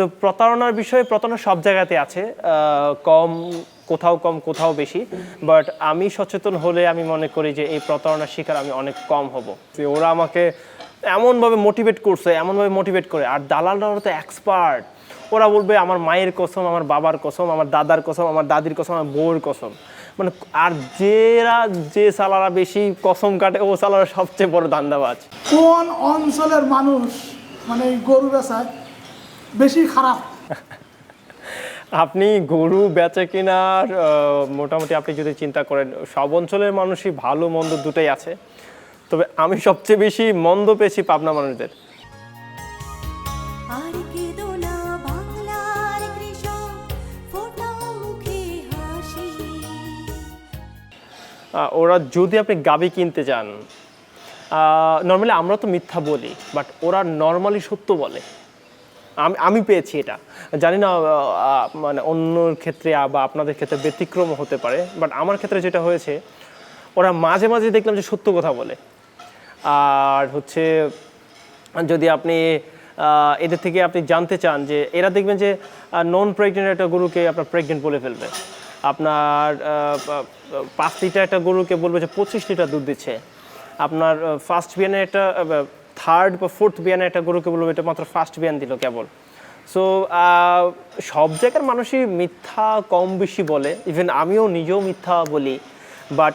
So প্রতারণার বিষয়ে প্রতারণা সব জায়গাতে আছে কম, কোথাও কম, কোথাও বেশি। বাট আমি সচেতন হলে আমি মনে করি যে এই প্রতারণার শিকার আমি অনেক কম হব। যে ওরা আমাকে এমনভাবে মোটিভেট করছে, এমনভাবে মোটিভেট করে। আর দালালরা তো এক্সপার্ট ওরা বলবে, আমার মায়ের কসম, আমার বাবার কসম, আমার দাদার কসম, আমার দাদির কসম, আমার বউয়ের কসম। মানে আর যেরা, যে সালারা বেশি কসম কাটে, ও সালারা সবচেয়ে বড় ধান্দাবাজ। কোন অঞ্চলের মানুষ মানে গরু বেচায় বেশি খারাপ। আপনি গরু বেচে কেনার মোটামুটি আপনি যদি চিন্তা করেন সব অঞ্চলের মানুষই ভালো মন্দ দুটোই আছে। তবে আমি সবচেয়ে বেশি মন্দ পেয়েছি পাবনা মানুষদের। আর কেঁদো না বাংলার কৃষক ফোটা মুখে হাসি। আহ, ওরা যদি আপনি গাবি কিনতে চান নর্মালি আমরা তো মিথ্যা বলি বাট ওরা নর্মালি সত্য বলে। আমি আমি পেয়েছি এটা। জানি না মানে অন্য ক্ষেত্রে বা আপনাদের ক্ষেত্রে ব্যতিক্রম হতে পারে বাট আমার ক্ষেত্রে যেটা হয়েছে, ওরা মাঝে মাঝে দেখলাম যে সত্য কথা বলে। আর হচ্ছে, যদি আপনি এদের থেকে আপনি জানতে চান যে এরা দেখবেন যে নন প্রেগনেন্ট একটা গরুকে আপনার প্রেগনেন্ট বলে ফেলবে। আপনার পাঁচ লিটার একটা গরুকে বলবে যে পঁচিশ লিটার দুধ দিচ্ছে। আপনার ফার্স্ট বিয়ানে একটা থার্ড বা ফোর্থ বিয়ানে একটা গরুকে বলবে, এটা মাত্র ফার্স্ট বিয়ান দিল কেবল। সো সব জায়গার মানুষই মিথ্যা কম বেশি বলে। ইভেন আমিও নিজেও মিথ্যা বলি। বাট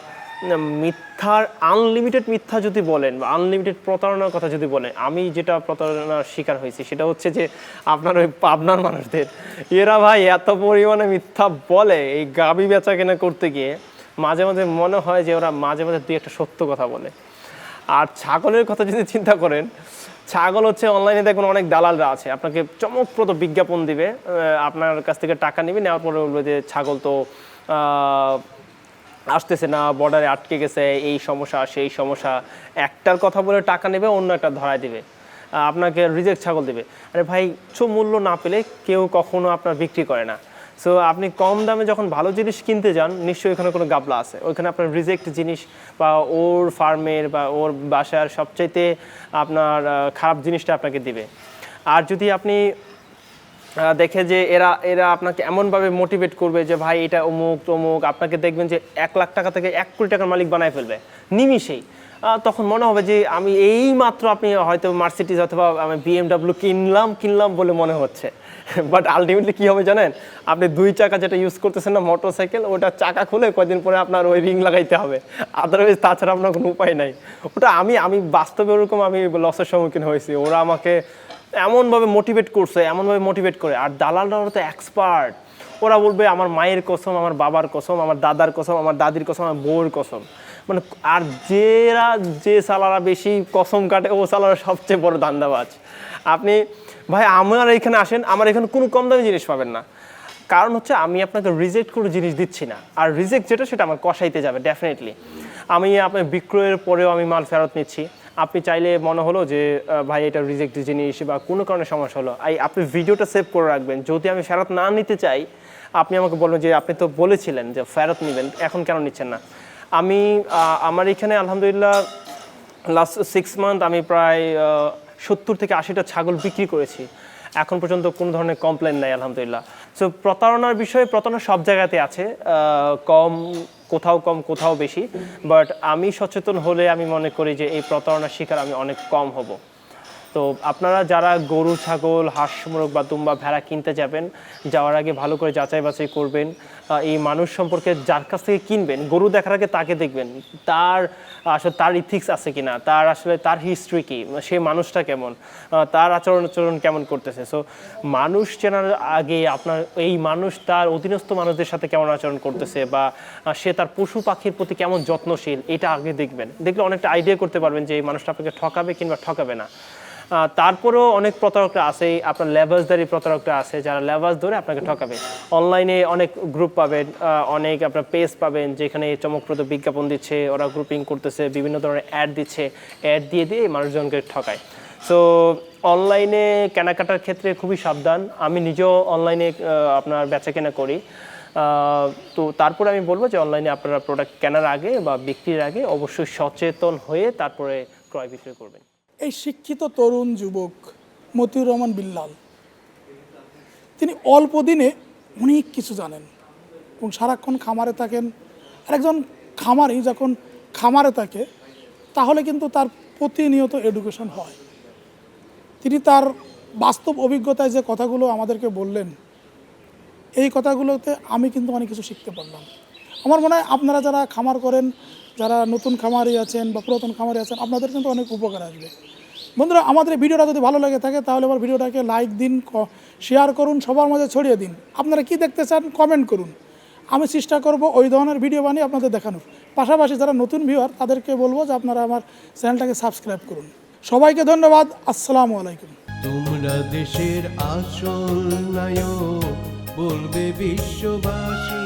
মিথ্যার আনলিমিটেড মিথ্যা যদি বলেন বা আনলিমিটেড প্রতারণার কথা যদি বলেন, আমি যেটা প্রতারণার শিকার হয়েছি সেটা হচ্ছে যে আপনার ওই পাবনার মানুষদের। এরা ভাই এত পরিমাণে মিথ্যা বলে এই গাবি বেচা কেনা করতে গিয়ে, মাঝে মাঝে মনে হয় যে ওরা মাঝে মাঝে দুই একটা সত্য কথা বলে। আর ছাগলের কথা যদি চিন্তা করেন, ছাগল হচ্ছে অনলাইনে দেখবেন অনেক দালালরা আছে। আপনাকে চমকপ্রদ বিজ্ঞাপন দিবে আপনার কাছ থেকে টাকা নিবে, নেওয়ার পরে বলবে যে ছাগল তো আসতেছে না বর্ডারে আটকে গেছে, এই সমস্যা, সেই সমস্যা। একটার কথা বলে টাকা নেবে, অন্য একটা ধরায় দিবে। আপনাকে রিজেক্ট ছাগল দেবে। আরে ভাই, কিছু মূল্য না পেলে কেউ কখনো আপনার বিক্রি করে না। সো আপনি কম দামে যখন ভালো জিনিস কিনতে যান, নিশ্চয়ই ওখানে কোনো গাবলা আছে। ওইখানে আপনার রিজেক্ট জিনিস বা ওর ফার্মের বা ওর বাসার সবচাইতে আপনার খারাপ জিনিসটা আপনাকে দিবে। আর যদি আপনি দেখে যে এরা এরা আপনাকে এমনভাবে মোটিভেট করবে যে ভাই এটা অমুক তমুক আপনাকে দেখবেন যে এক লাখ টাকা থেকে এক কোটি টাকার মালিক বানায় ফেলবে। নিমিষেই। আহ, তখন মনে হবে যে আমি এই মাত্র আপনি হয়তো মার্সিডিজ অথবা আমি বিএমডাব্লিউ কিনলাম কিনলাম বলে মনে হচ্ছে। বাট আলটিমেটলি কী হবে জানেন? আপনি দুই চাকা যেটা ইউজ করতেছেন না মোটর সাইকেল ওটা চাকা খুলে কয়দিন পরে আপনার ওই রিং লাগাইতে হবে। আদারওয়াইজ তাছাড়া আপনার কোনো উপায় নাই। ওটা আমি আমি বাস্তবে ওরকম আমি লসের সম্মুখীন হয়েছি। ওরা আমাকে এমনভাবে মোটিভেট করছে, এমনভাবে মোটিভেট করে। আর দালালরা তো এক্সপার্ট ওরা বলবে, আমার মায়ের কসম, আমার বাবার কসম, আমার দাদার কসম, আমার দাদির কসম, আমার বউয়ের কসম। মানে আর যেরা, যে সালারা বেশি কসম কাটে, ও সালারা সবচেয়ে বড় ধান্দাবাজ। আপনি, ভাই, আমার এখানে আসেন, আমার এখানে কোনো কম দামি জিনিস পাবেন না। কারণ হচ্ছে, আমি আপনাকে রিজেক্ট করে জিনিস দিচ্ছি না। আর রিজেক্ট যেটা, সেটা আমার কষাইতে যাবে ডেফিনেটলি আমি আপনার বিক্রয়ের পরেও আমি মাল ফেরত নিচ্ছি। আপনি চাইলে মনে হলো যে ভাই এটা রিজেক্ট জিনিস বা কোনো কারণে সমস্যা হলো। এই আপনি ভিডিওটা সেভ করে রাখবেন। যদি আমি ফেরত না নিতে চাই, আপনি আমাকে বলবেন যে, আপনি তো বলেছিলেন যে ফেরত নেবেন, এখন কেন নিচ্ছেন না? আমি আমার এখানে আলহামদুলিল্লাহ লাস্ট সিক্স মান্থ আমি প্রায় সত্তর থেকে আশিটা ছাগল বিক্রি করেছি। এখন পর্যন্ত কোনো ধরনের কমপ্লেন নাই, আলহামদুলিল্লাহ। সো প্রতারণার বিষয়ে, প্রতারণা সব জায়গাতে আছে। কম কোথাও কম, কোথাও বেশি। বাট আমি সচেতন হলে আমি মনে করি যে এই প্রতারণার শিকার আমি অনেক কম হব। তো আপনারা যারা গরু, ছাগল, হাঁস, মোরগ বা দুম্বা ভেড়া কিনতে যাবেন, যাওয়ার আগে ভালো করে যাচাই বাছাই করবেন এই মানুষ সম্পর্কে যার কাছ থেকে কিনবেন, গরু দেখার আগে তাকে দেখবেন, তার আসলে তার ইথিক্স আছে কি না তার আসলে তার হিস্ট্রি কি, সে মানুষটা কেমন তার আচরণ আচরণ কেমন করতেছে। সো মানুষ চেনার আগে আপনার, এই মানুষ তার অধীনস্থ মানুষদের সাথে কেমন আচরণ করতেছে বা সে তার পশু পাখির প্রতি কেমন যত্নশীল, এটা আগে দেখবেন। দেখলে অনেকটা আইডিয়া করতে পারবেন যে এই মানুষটা আপনাকে ঠকাবে কিংবা ঠকাবে না। তারপরেও অনেক প্রতারকরা আছে, আপনার লেভাসদারি প্রতারকরা আছে, যারা লেভাস ধরে আপনাকে ঠকাবে। অনলাইনে অনেক গ্রুপ পাবেন অনেক আপনার পেজ পাবেন, যেখানে চমকপ্রদ বিজ্ঞাপন দিচ্ছে, ওরা গ্রুপিং করতেছে, বিভিন্ন ধরনের অ্যাড দিচ্ছে অ্যাড দিয়ে দিয়ে মানুষজনকে ঠকায়। সো অনলাইনে কেনাকাটার ক্ষেত্রে খুবই সাবধান। আমি নিজেও অনলাইনে আপনার বেচা কেনা করি। তো তারপরে আমি বলব যে অনলাইনে আপনারা প্রোডাক্ট কেনার আগে বা বিক্রির আগে অবশ্যই সচেতন হয়ে তারপরে ক্রয় বিক্রয় করবেন। এই শিক্ষিত তরুণ যুবক মতিউর রহমান বিল্লাল। তিনি অল্প দিনে অনেক কিছু জানেন। এবং সারাক্ষণ খামারে থাকেন। আর একজন খামারি যখন খামারে থাকে, তাহলে কিন্তু তার প্রতিনিয়ত এডুকেশন হয়। তিনি তার বাস্তব অভিজ্ঞতায় যে কথাগুলো আমাদেরকে বললেন, এই কথাগুলোতে আমি কিন্তু অনেক কিছু শিখতে পারলাম। আমার মনে হয় আপনারা যারা খামার করেন যারা নতুন খামারি আছেন বা পুরাতন খামারি আছেন, আপনাদের কিন্তু অনেক উপকার আসবে। বন্ধুরা, আমাদের ভিডিওটা যদি ভালো লাগে থাকে, তাহলে আবার ভিডিওটাকে লাইক দিন শেয়ার করুন, সবার মাঝে ছড়িয়ে দিন। আপনারা কি দেখতে চান কমেন্ট করুন। আমি চেষ্টা করব ওই ধরনের ভিডিও বানিয়ে আপনাদের দেখানোর। পাশাপাশি যারা নতুন ভিউয়ার তাদেরকে বলব যে আপনারা আমার চ্যানেলটাকে সাবস্ক্রাইব করুন। সবাইকে ধন্যবাদ, আসসালামু আলাইকুম। তোমরা দেশের আসল নায়ক, বলবে বিশ্ববাসী।